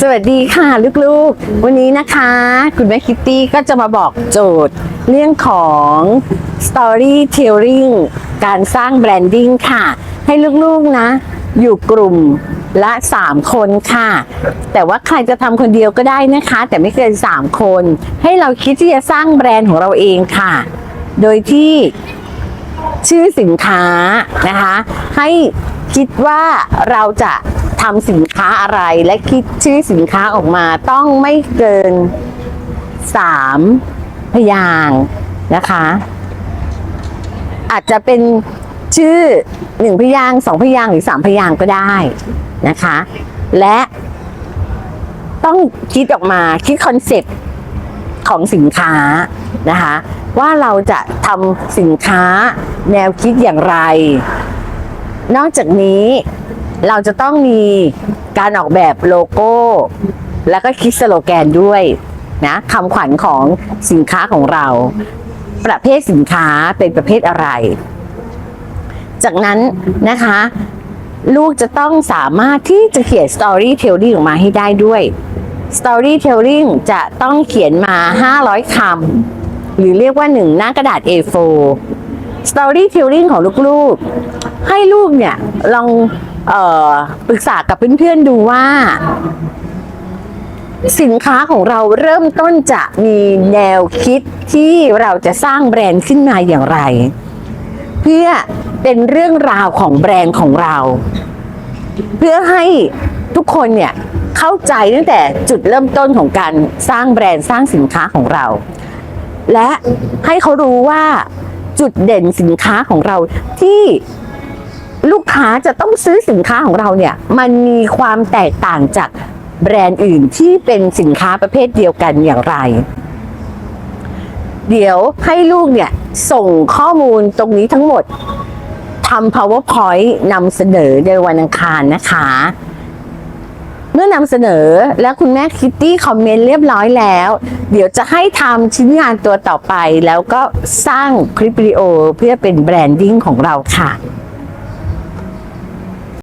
สวัสดีค่ะลูกๆ วันนี้นะคะ คุณแม่คิตตี้ก็จะมาบอกโจทย์ เรื่องของ storytelling การสร้างแบรนดิ้งค่ะ ให้ลูกๆนะ อยู่กลุ่มละ 3 คนค่ะ แต่ว่าใครจะทำคนเดียวก็ได้นะคะ แต่ไม่เกิน 3 คน ให้เราคิดที่จะสร้างแบรนด์ของเราเองค่ะ โดยที่ชื่อสินค้านะคะ ให้คิดว่าเราจะ ทำสินค้าอะไรและคิดชื่อสินค้าออกมาต้องไม่เกินสามพยางนะคะ อาจจะเป็นชื่อหนึ่งพยางสองพยางหรือสามพยางก็ได้นะคะ และต้องคิดออกมาคิดคอนเซ็ปต์ของสินค้านะคะ ว่าเราจะทำสินค้าแนวคิดอย่างไร นอกจากนี้ เราจะต้องมีการออกแบบโลโก้ แล้วก็คิดสโลแกนด้วยนะคำขวัญของสินค้าของเรา ประเภทสินค้าเป็นประเภทอะไร จากนั้นนะคะ ลูกจะต้องสามารถที่จะเขียน storytelling ออกมาให้ได้ด้วย storytelling จะต้องเขียนมา 500คำหรือเรียกว่า1หน้ากระดาษ A4 storytelling ของลูกๆ ให้ลูกเนี่ยลอง เออปรึกษากับเพื่อนๆดูว่า สินค้าของเราเริ่มต้นจะมีแนวคิดที่เราจะสร้างแบรนด์ขึ้นมาอย่างไร เพื่อเป็นเรื่องราวของแบรนด์ของเรา เพื่อให้ทุกคนเนี่ยเข้าใจตั้งแต่จุดเริ่มต้นของการสร้างแบรนด์สร้างสินค้าของเรา และให้เขารู้ว่าจุดเด่นสินค้าของเราที่ ลูกค้าจะต้องซื้อสินค้าของเราเนี่ย มันมีความแตกต่างจากแบรนด์อื่นที่เป็นสินค้าประเภทเดียวกันอย่างไร เดี๋ยวให้ลูกเนี่ยส่งข้อมูลตรงนี้ทั้งหมดทำ powerpoint นำเสนอในวันอังคารนะคะ เมื่อนำเสนอแล้วคุณแม่คิตตี้คอมเมนต์เรียบร้อยแล้ว เดี๋ยวจะให้ทำชิ้นงานตัวต่อไปแล้วก็สร้างคลิปวิดีโอเพื่อเป็นแบรนดิ้งของเราค่ะ